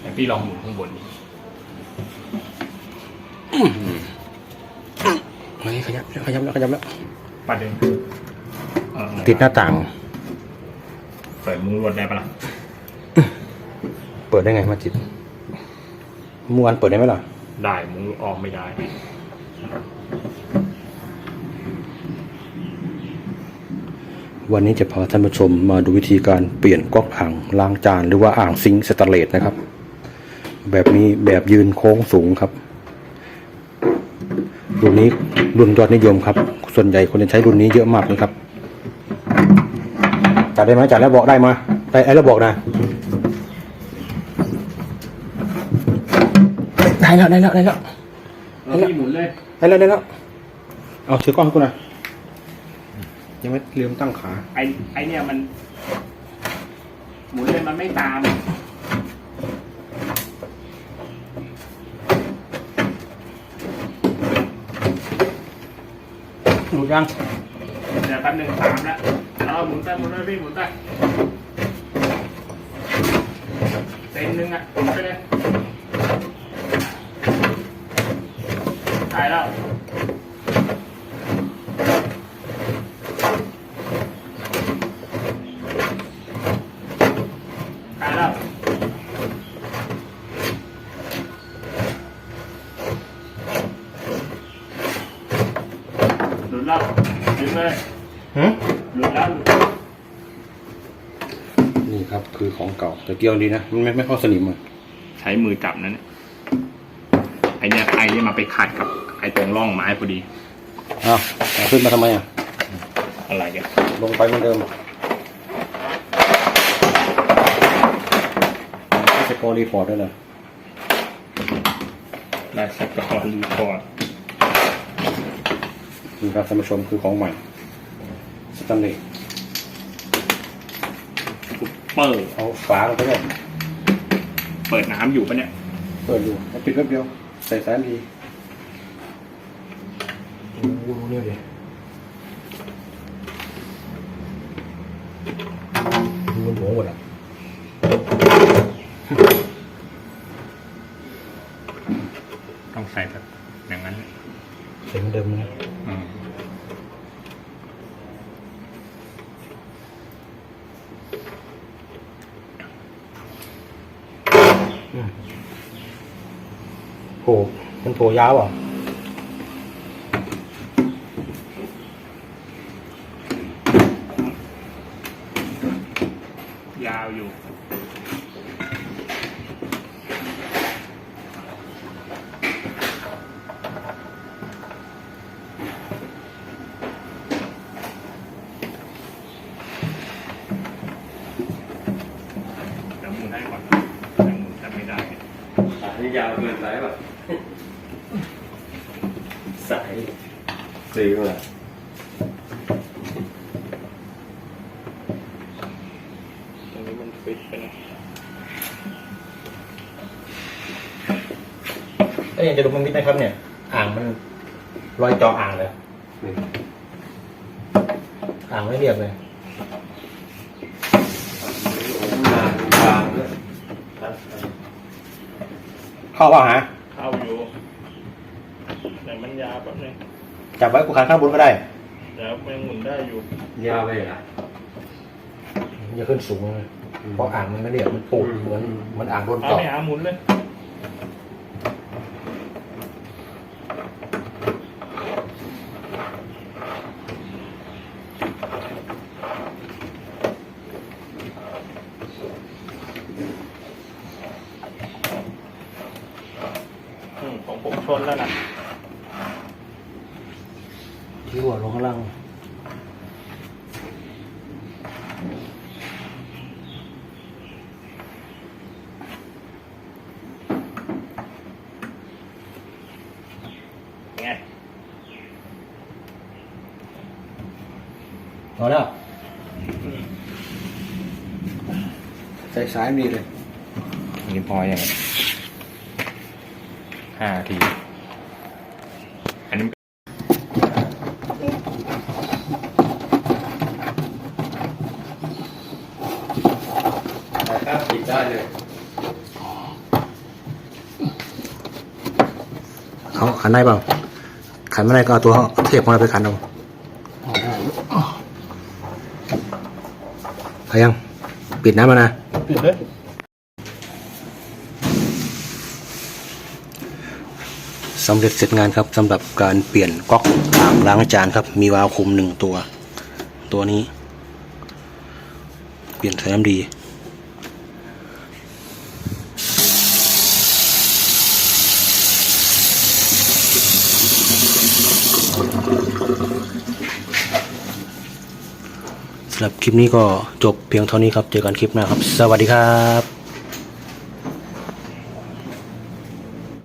แต่พี่ลองหมุนข้างบนดิเฮ้ยขยับแล้วขยับแล้วขยับแล้วประเด็นคือเอ่อติดหน้าต่าง เปิดมุ้งรวดได้ปะล่ะเปิดได้ไงมาจิตเมื่อวานเปิดได้ไหมล่ะ ได้มุ้งออกไม่ได้ วันนี้จะพาท่านผู้ชมมาดูวิธีการเปลี่ยนก๊อกอ่างล้างจานหรือว่าอ่างซิงค์สแตนเลสนะครับ แบบนี้แบบยืนโค้งสูงครับรุ่นนี้รุ่นยอดนิยมครับ ส่วนใหญ่คนจะใช้รุ่นนี้เยอะมากเลยครับจัดได้ไหมจัดแล้วบอกได้มาได้ไอ้แล้วบอกนะได้แล้วได้แล้วได้แล้วแล้วพี่หมุนเลยได้แล้วได้แล้วเอาถือกล้องให้กูหน่อยยังไม่ลืมตั้งขา ไอไอเนี่ยมัน หมุนเลยมันไม่ตาม ลุดยังเดี๋ยวแป๊บหนึ่งสามแล้วเอาหมุนไปหมุนไปพี่หมุนไปเซนหนึ่งอะหมุนไปเลยตายแล้วตายแล้ว ลุดแล้วดึงเลยหืมหลุดแล้วหลุดนี่ครับคือของเก่าแต่เกี่ยวดีนะมันไม่ไม่เข้าสนิมอะใช้มือจับนั่นเนี่ยไอเนี่ยไอเนี่ยมาไปขัดกับไอตรงร่องไม้พอดีอ้าวเอาขึ้นมาทำไมอะอะไรกันลงไปเหมือนเดิมไม่ใช่กอรีพอร์ตด้วยนะได้สกอร์รีพอร์ต นี่ครับท่านผู้ชมคือของใหม่สแตนเลสเปิดเอาฝาลงไปเลยเปิดน้ำอยู่ปะเนี่ย เปิดดูเอาปิดแป๊บเดียว ใส่สายดีดูเนี่ยดิดูมันหัวหมดอะต้องใส่แบบอย่างนั้น ใส่เหมือนเดิมนะอืมโผล่มันโผล่ยาวอะยาวอยู่ เดี๋ยวหมุนให้ก่อนยังหมุนจะไม่ได้ อั นนี้ยาวเกินไปป่ะสายซื้อมาตรงนี้มันฟิตไปนะเอ้ยจะดูมันมิดไหมครับเนี่ย อ่างมันรอยเจออ่างเลยนี่อ่างไม่เรียบเลย เข้าเปล่าฮะเข้าอยู่แต่มันยาวแป๊บนึงจับไว้กูขันข้างบนก็ได้เดี๋ยวมันหมุนได้อยู่ยาวไปอะอย่าขึ้นสูงเลยเพราะอ่างมันไม่เรียบมันปูดเหมือนเหมือนอ่างโดนเอาเจาะไปหาหมุนเลย อืมของผมช นแล้วนะที่หัวลงข้างล่างไงพอแล้วใส่สายดีเลย นี่พอยังห้าที อันนี้ แต่ถ้าปิดได้เลย ขันได้เปล่า ขันไม่ได้ก็เอาตัวเทปของเราไปขันเอาพยัง ปิดน้ำมานะ ปิดเลยสำเร็จเสร็จงานครับสำหรับการเปลี่ยนก๊อกอ่างล้างจานครับ มีวาล์วคุมหนึ่งตัว ตัวนี้ เปลี่ยนใส่น้ำดี สำหรับคลิปนี้ก็จบเพียงเท่านี้ครับ เจอกันคลิปหน้าครับ สวัสดีครับ